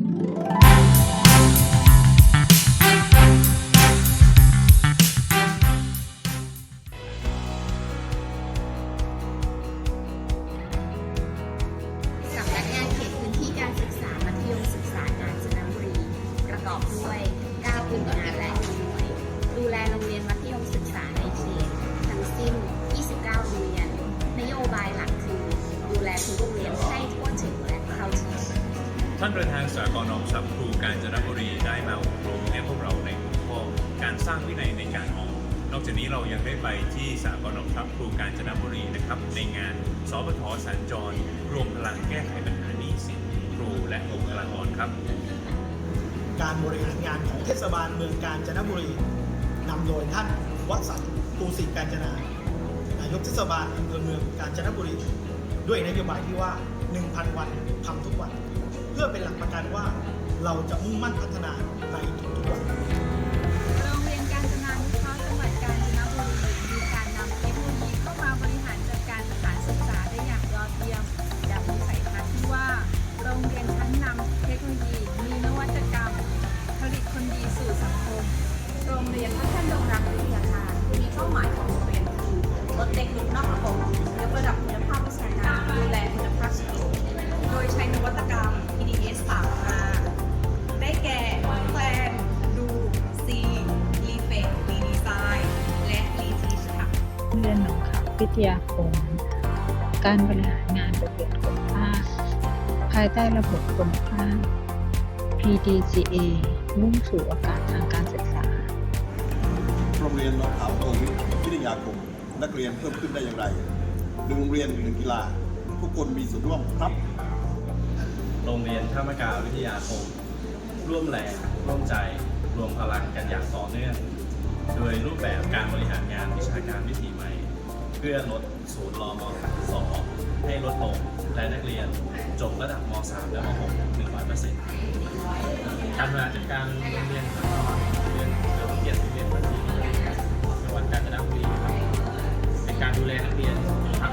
ส ท่านประธานสากลออมทรัพย์ครูกาญจนบุรีได้มาอบรมให้พวกเราในหัวข้อการสร้างวินัยในการออมนอกจากนี้เรายังได้ไปที่สากลออมทรัพย์ครูกาญจนบุรีนะครับ ในงานสปทสัญจร รวมพลังแก้ไขปัญหาหนี้สินครูและบุคลากรครับการบริหารงานของเทศบาลเมืองกาญจนบุรีนำโดยท่านวสันต์ปูสิกาญจนานายกเทศบาลอำเภอเมืองกาญจนบุรี ด้วยนโยบายที่ว่า 1,000 วันทำทุกวัน พื่อเป็นหลักประกันว่าเราจะมุ่งมั่นพัฒนาในทุกๆวันโรงเรียนการจนานุเคราะห์จังหวัดกาญจนบุรีมีการนำเทคโนโลยีเข้ามาบริหารจัดการสถานศึกษาได้อย่างยอดเยี่ยมดังวิสัยทัศน์ที่ว่า โรงเรียนชั้นนำเทคโนโลยีมีนวัตกรรม ผลิตคนดีสู่สังคม โรงเรียนพัฒนงรักวิทยาคารมีเป้าหมายของโรงเรียนคือลดเด็กหลุดนอกระบบยกระดับคุณภาพวิชาการดูแล วิทยาคม การบริหารงานโรงเรียนคุณภาพภายใต้ระบบคุณภาพ PDCA มุ่งสู่โอกาสทางการศึกษา โรงเรียนหนองขาวโกวิทวิทยาคม นักเรียนเพิ่มขึ้นได้อย่างไรหนึ่งโรงเรียนหนึ่งกีฬาทุกคนมีส่วนร่วมครับโรงเรียนท่ามกาวิทยาคม ร่วมแรงร่วมใจ รวมพลังกันอย่างต่อเนื่อง โดยรูปแบบการบริหารงานวิชาการวิถีใหม่ เพื่อลดศูนย์รอมสอให้ลดลงและนักเรียนจบระดับม .3 และม .6 100%การบริหารจัดการโรงเรียนของเราเรียนเฉลิมเกียรติเรียนภาษีจังหวัดกาญจนบุรีครับเป็นการดูแลนักเรียนทั้ง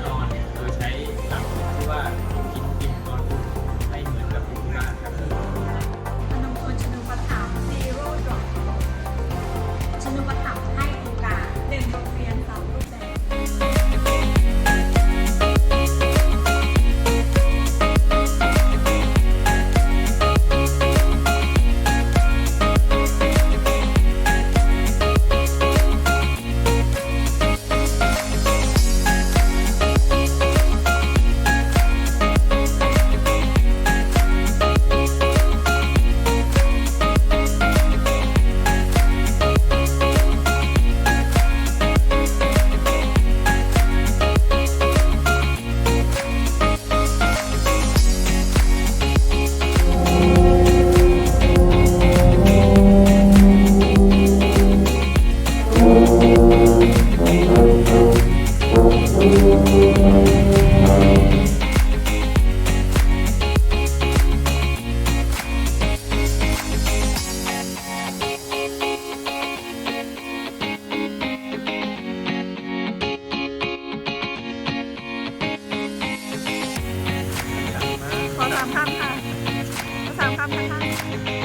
ามคำค่ะ ขอสามคำนะคะ